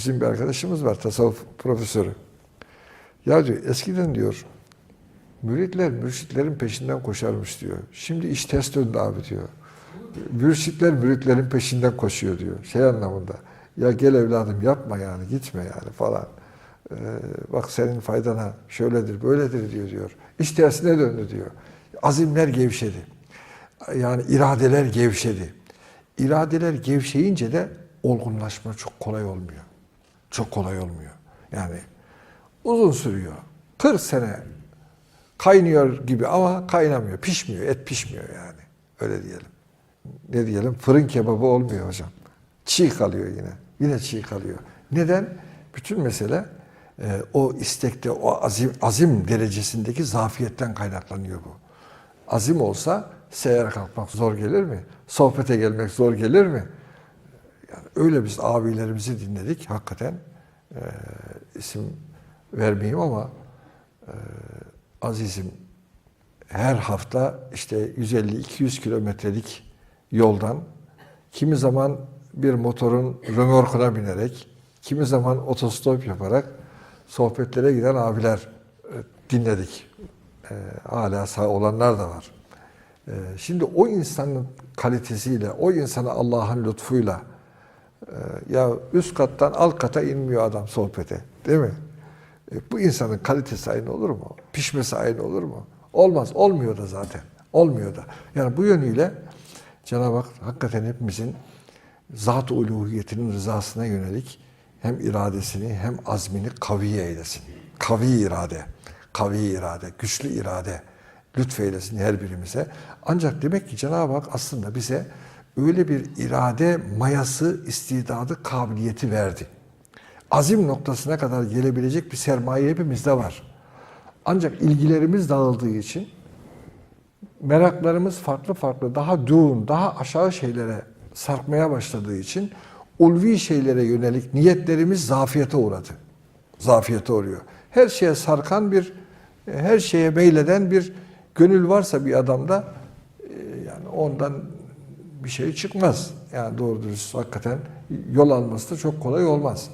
Bizim bir arkadaşımız var, tasavvuf profesörü. Ya diyor, eskiden diyor, müritler mürşitlerin peşinden koşarmış diyor. Şimdi iş ters döndü abi diyor. Mürşitler müritlerin peşinden koşuyor diyor. Şey anlamında. Ya gel evladım yapma yani, gitme yani falan. Ee, bak senin faydana şöyledir, böyledir diyor diyor. İş tersine döndü diyor. Azimler gevşedi. Yani iradeler gevşedi. İradeler gevşeyince de olgunlaşma çok kolay olmuyor. Çok kolay olmuyor. Yani uzun sürüyor. 40 sene kaynıyor gibi ama kaynamıyor, pişmiyor, et pişmiyor yani. Öyle diyelim. Ne diyelim? Fırın kebabı olmuyor hocam. Çiğ kalıyor yine. Yine çiğ kalıyor. Neden? Bütün mesele e, o istekte, o azim, azim derecesindeki zafiyetten kaynaklanıyor bu. Azim olsa seyre kalkmak zor gelir mi? Sohbete gelmek zor gelir mi? Yani öyle biz abilerimizi dinledik. Hakikaten e, isim vermeyeyim ama e, azizim her hafta işte 150-200 kilometrelik yoldan kimi zaman bir motorun römorkuna binerek, kimi zaman otostop yaparak sohbetlere giden abiler e, dinledik. E, hala sağ olanlar da var. E, şimdi o insanın kalitesiyle, o insana Allah'ın lütfuyla ya üst kattan alt kata inmiyor adam sohbete. Değil mi? E, bu insanın kalitesi aynı olur mu? Pişmesi aynı olur mu? Olmaz. Olmuyor da zaten. Olmuyor da. Yani bu yönüyle Cenab-ı Hak hakikaten hepimizin zat-ı uluhiyetinin rızasına yönelik hem iradesini hem azmini kavi eylesin. Kavi irade, kavi irade, güçlü irade lütfeylesin her birimize. Ancak demek ki Cenab-ı Hak aslında bize öyle bir irade mayası, istidadı, kabiliyeti verdi. Azim noktasına kadar gelebilecek bir sermaye hepimizde var. Ancak ilgilerimiz dağıldığı için meraklarımız farklı farklı, daha düğün, daha aşağı şeylere sarkmaya başladığı için ulvi şeylere yönelik niyetlerimiz zafiyete uğradı. Zafiyete uğruyor. Her şeye sarkan bir, her şeye meyleden bir gönül varsa bir adamda e, yani ondan bir şey çıkmaz. Yani doğru dürüst hakikaten yol alması da çok kolay olmaz.